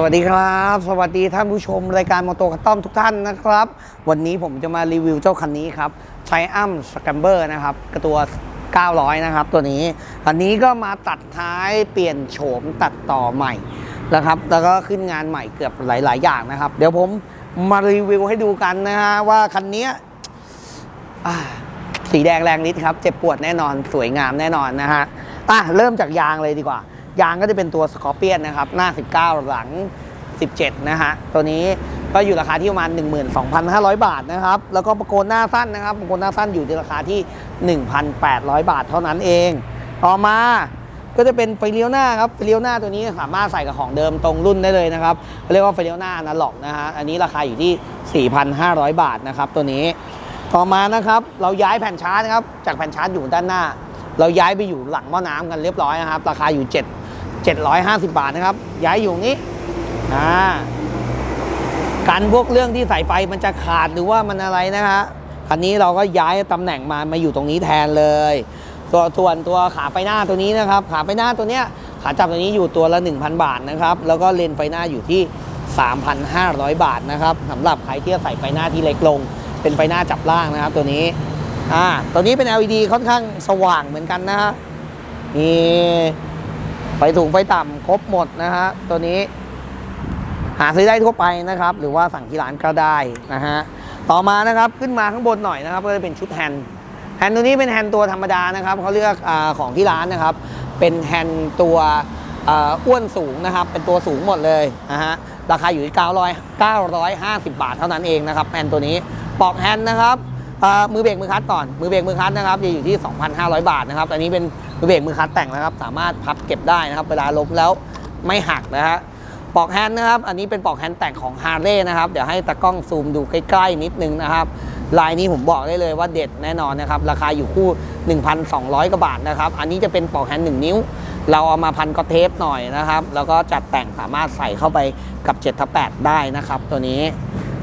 สวัสดีครับ สวัสดีท่านผู้ชมรายการมอโตคัตตอมทุกท่านนะครับ วันนี้ผมจะมารีวิวเจ้าคันนี้ครับไ i อัมสแคมเบอร์นะครับกระตัว 900 นะครับ ตัวนี้อันนี้ก็มาตัดท้ายเปลี่ยนโฉมตัดต่อใหม่นะครับ แล้วก็ขึ้นงานใหม่เกือบหลาย ๆ อย่างนะครับ เดี๋ยวผมมารีวิวให้ดูกันนะฮะว่าคันนี้สีแดงแรงฤทธิ์ครับ เจ็บปวดแน่นอนสวยงามแน่นอนนะฮะอะเริ่มจากยางเลยดีกว่า ยางก็จะเป็นตัวสกอร์เปียนนะครับ หน้า 19 หลัง 17 นะฮะ ตัวนี้ก็อยู่ราคาที่ประมาณ 12,500 บาทนะครับ แล้วก็ประโกนหน้าสั้นนะครับประโกนหน้าสั้นอยู่ในราคาที่ 1,800 บาทเท่านั้นเอง ต่อมาก็จะเป็นไฟเลี้ยวหน้าครับไฟเลี้ยวหน้าตัวนี้สามารถใส่กับของเดิมตรงรุ่นได้เลยนะครับเรียกว่าไฟเลี้ยวหน้าอนาล็อกนะฮะอันนี้ราคาอยู่ที่ 4,500 บาทนะครับตัวนี้ต่อมานะครับเราย้ายแผ่นชาร์จนะครับจากแผ่นชาร์จอยู่ด้านหน้า เราย้ายไปอยู่หลังหม้อน้ำกันเรียบร้อยนะครับ ราคาอยู่ 7 750 บาทนะครับ ย้ายอยู่นี้อ่ากันพวกเรื่องที่สายไฟมันจะขาดหรือว่ามันอะไรนะฮะคันนี้เราก็ย้ายตำแหน่งมามาอยู่ตรงนี้แทนเลยตัวส่วนตัวขาไฟหน้าตัวนี้นะครับ ขาไฟหน้าตัวเนี้ยขาจับตัวนี้อยู่ตัวละ 1,000 บาทนะครับ แล้วก็เลนไฟหน้าอยู่ที่ 3,500 บาทนะครับสำหรับใครที่จะใส่ไฟหน้าที่เล็กลง เป็นไฟหน้าจับล่างนะครับ ตัวนี้อ่าตัวนี้เป็น LED ค่อนข้างสว่างเหมือนกันนะฮะนี่ ไฟสูงไฟต่ำครบหมดนะฮะตัวนี้ หาซื้อได้ทั่วไปนะครับ หรือว่าสั่งที่ร้านก็ได้นะฮะต่อมานะครับขึ้นมาข้างบนหน่อยนะครับ ก็จะเป็นชุดแฮนด์แฮนด์ตัวนี้เป็นแฮนด์ตัวธรรมดานะครับเขาเลือกอของที่ร้านนะครับ เป็นแฮนด์ตัวอ้วนสูงนะครับ เป็นตัวสูงหมดเลยนะฮะราคาอยู่ที่900 950 บาทเท่านั้นเองนะครับแฮนด์ตัวนี้ปลอกแฮนด์นะครับมือเบรกมือคัดก่อนมือเบรกมือคัดนะครับจะอยู่ที่ 2,500 บาทนะครับอันนี้เป็น มือเบรกมือคัดแต่งนะครับ สามารถพับเก็บได้นะครับ เวลาล้มแล้วไม่หักนะฮะปลอกแฮนด์นะครับ อันนี้เป็นปลอกแฮนด์แต่งของ h a r l e y นะครับ เดี๋ยวให้ตากล้องซูมดูใกล้ๆ นิดนึงนะครับ ลายนี้ผมบอกได้เลยว่าเด็ดแน่นอนนะครับ ราคาอยู่คู่ 1,200กว่าบาทนะครับ อันนี้จะเป็นปลอกแฮนด์1นิ้ว เราเอามาพันก็เทปหน่อยนะครับ แล้วก็จัดแต่งสามารถใส่เข้าไปกับ7ทับ8ได้นะครับ ตัวนี้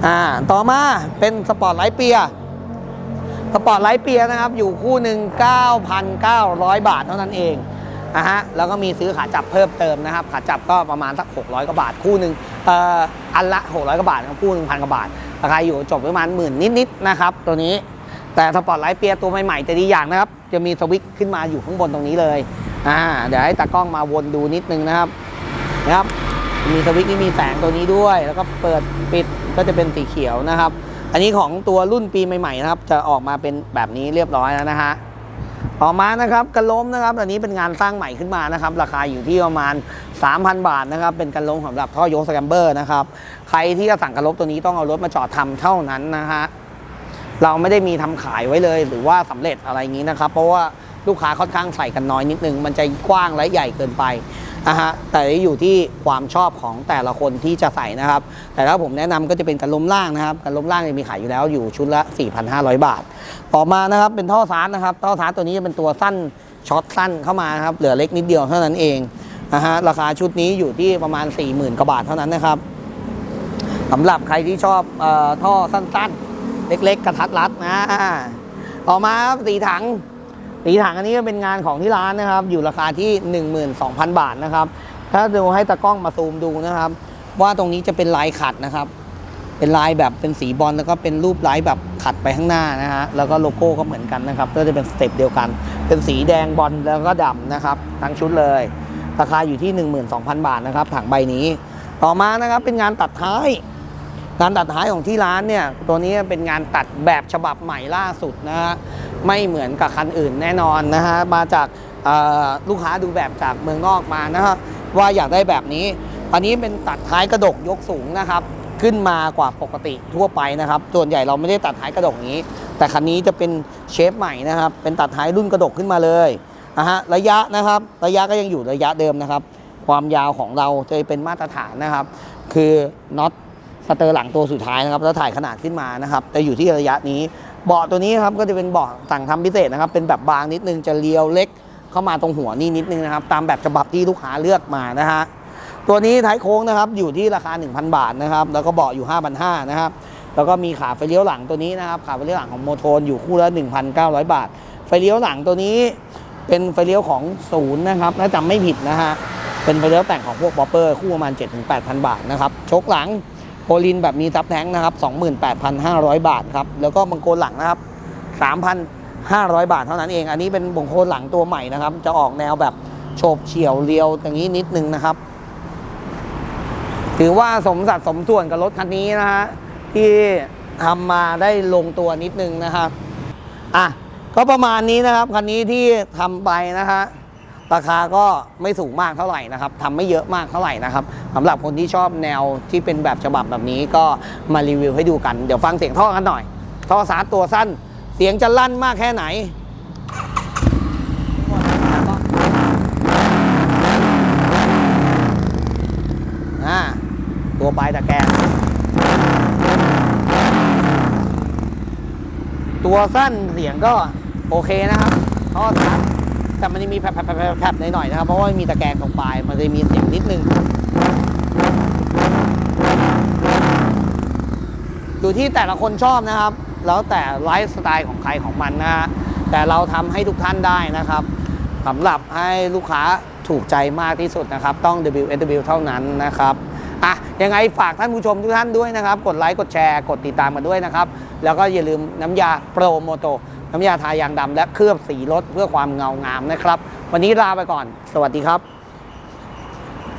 อ่า ต่อมาเป็นสปอร์ตไลท์เปีย สปอร์ตไลท์เปียนะครับ อยู่คู่หนึ่ง9,900 บาทเท่านั้นเองนะฮะแล้วก็มีซื้อขาจับเพิ่มเติมนะครับ ขาจับก็ประมาณสัก 600 กว่าบาท คู่หนึ่งเอ่ออันละ 600 กว่าบาทครับคู่หนึ่งพันกว่าบาทราคาอยู่จบประมาณหมื่นนิดๆนะครับ ตัวนี้แต่สปอร์ตไลท์เปียตัวใหม่ๆจะดีอย่างนะครับ จะมีสวิตช์ขึ้นมาอยู่ข้างบนตรงนี้เลยอ่าเดี๋ยวให้ตากล้องมาวนดูนิดนึงนะครับนะครับ มีสวิตช์ที่มีแสงตัวนี้ด้วย แล้วก็เปิดปิดก็จะเป็นสีเขียวนะครับ อันนี้ของตัวรุ่นปีใหม่ๆนะครับ จะออกมาเป็นแบบนี้เรียบร้อยแล้วนะฮะต่อมานะครับกันล้มนะครับ อันนี้เป็นงานสร้างใหม่ขึ้นมานะครับ ราคาอยู่ที่ประมาณ 3,000 บาทนะครับ เป็นกันล้มสำหรับท่อยกสแกมเบอร์นะครับ ใครที่จะสั่งกันล้มตัวนี้ต้องเอารถมาจอดทำเท่านั้นนะฮะเราไม่ได้มีทำขายไว้เลย หรือว่าสำเร็จอะไรอย่างนี้นะครับ เพราะว่าลูกค้าค่อนข้างใส่กันน้อยนิดนึง มันจะกว้างและใหญ่เกินไป นะฮะแต่อยู่ที่ความชอบของแต่ละคนที่จะใส่นะครับ แต่ถ้าผมแนะนำก็จะเป็นกันล้มล่างนะครับกันล้มล่างจะมีขายอยู่แล้วอยู่ชุดละ 4,500 บาท ต่อมานะครับเป็นท่อซาร์นะครับท่อซาร์ตัวนี้จะเป็นตัวสั้นช็อตสั้นเข้ามานะครับเหลือเล็กนิดเดียวเท่านั้นเองนะฮะราคาชุดนี้อยู่ที่ประมาณ 40,000กว่าบาทเท่านั้นนะครับสำหรับใครที่ชอบเออท่อสั้นๆ เล็ก ๆ กระทัดรัดนะต่อมาครับสีถัง สีถังอันนี้ก็เป็นงานของที่ร้านนะครับ อยู่ราคาที่ 12,000 บาทนะครับ ถ้าดูให้ตากล้องมาซูมดูนะครับ ว่าตรงนี้จะเป็นลายขัดนะครับ เป็นลายแบบเป็นสีบอลแล้วก็เป็นรูปลายแบบขัดไปข้างหน้านะฮะแล้วก็โลโก้ก็เหมือนกันนะครับ ก็จะเป็นสเต็ปเดียวกัน เป็นสีแดงบอลแล้วก็ดำนะครับ ทั้งชุดเลย ราคาอยู่ที่ 12,000 บาทนะครับ ถังใบนี้ ต่อมานะครับเป็นงานตัดท้ายงานตัดท้ายของที่ร้านเนี่ยตัวนี้เป็นงานตัดแบบฉบับใหม่ล่าสุดนะฮะ ไม่เหมือนกับคันอื่นแน่นอนนะฮะมาจากลูกค้าดูแบบจากเมืองนอกมานะฮะว่าอยากได้แบบนี้ อันนี้เป็นตัดท้ายกระดกยกสูงนะครับ ขึ้นมากว่าปกติทั่วไปนะครับ ส่วนใหญ่เราไม่ได้ตัดท้ายกระดกอย่างนี้ แต่คันนี้จะเป็นเชฟใหม่นะครับ เป็นตัดท้ายรุ่นกระดกขึ้นมาเลยนะฮะระยะนะครับ ระยะก็ยังอยู่ระยะเดิมนะครับ ความยาวของเราจะเป็นมาตรฐานนะครับ คือน็อตสเตอร์หลังตัวสุดท้ายนะครับแล้วถ่ายขนาดขึ้นมานะครับจะอยู่ที่ระยะนี้ เบาะตัวนี้ครับก็จะเป็นเบาะสั่งทำพิเศษนะครับ เป็นแบบบางนิดนึงจะเลียวเล็กเข้ามาตรงหัวนี่นิดนึงนะครับ ตามแบบฉบับที่ลูกค้าเลือกมานะฮะตัวนี้ท้ายโค้งนะครับอยู่ที่ราคา 1,000 บาทนะครับแล้วก็เบาะอยู่ 5,500นะครับแล้วก็มีขาไฟเลี้ยวหลังตัวนี้นะครับขาไฟเลี้ยวหลังของโมโทนอยู่คู่ละ1,900 บาท ไฟเลี้ยวหลังตัวนี้เป็นไฟเลี้ยวของศูนย์นะครับถ้าจำไม่ผิดนะฮะเป็นไฟเลี้ยวแต่งของพวกบอปเปอร์คู่ประมาณ 7-8,000 บาทนะครับโชคหลัง โพลินแบบมีซับแท้งนะครับ 28,500 บาทครับ แล้วก็บังโคลนหลังนะครับ 3,500 บาทเท่านั้นเอง อันนี้เป็นบังโคลนหลังตัวใหม่นะครับ จะออกแนวแบบโฉบเฉี่ยวเรียวอย่างนี้นิดนึงนะครับ ถือว่าสมสัดสมส่วนกับรถคันนี้นะฮะที่ทำมาได้ลงตัวนิดนึงนะครับ อะ ก็ประมาณนี้นะครับคันนี้ที่ทำไปนะฮะ ราคาก็ไม่สูงมากเท่าไหร่นะครับทำไม่เยอะมากเท่าไหร่นะครับสำหรับคนที่ชอบแนวที่เป็นแบบฉบับแบบนี้ก็มารีวิวให้ดูกัน เดี๋ยวฟังเสียงท่อกันหน่อย ท่อสาตัวสั้น เสียงจะลั่นมากแค่ไหนตัวปลายตะแกรงตัวสั้นเสียงก็โอเคนะครับท่อสั้น แต่มันจะมีแผลบๆๆๆหน่อยๆนะครับ เพราะว่ามีตะแกรงตรงปลาย มันจะมีเสียงนิดนึง อยู่ที่แต่ละคนชอบนะครับ แล้วแต่ไลฟ์สไตล์ของใครของมันนะฮะ แต่เราทำให้ทุกท่านได้นะครับสำหรับให้ลูกค้าถูกใจมากที่สุดนะครับ ต้อง WSW เท่านั้นนะครับอะยังไงฝากท่านผู้ชมทุกท่านด้วยนะครับ กดไลค์ กดแชร์ กดติดตามกันด้วยนะครับ แล้วก็อย่าลืมน้ำยาโปรโมโต น้ำยาทายางดำและเคลือบสีรถเพื่อความเงางามนะครับ วันนี้ลาไปก่อน สวัสดีครับ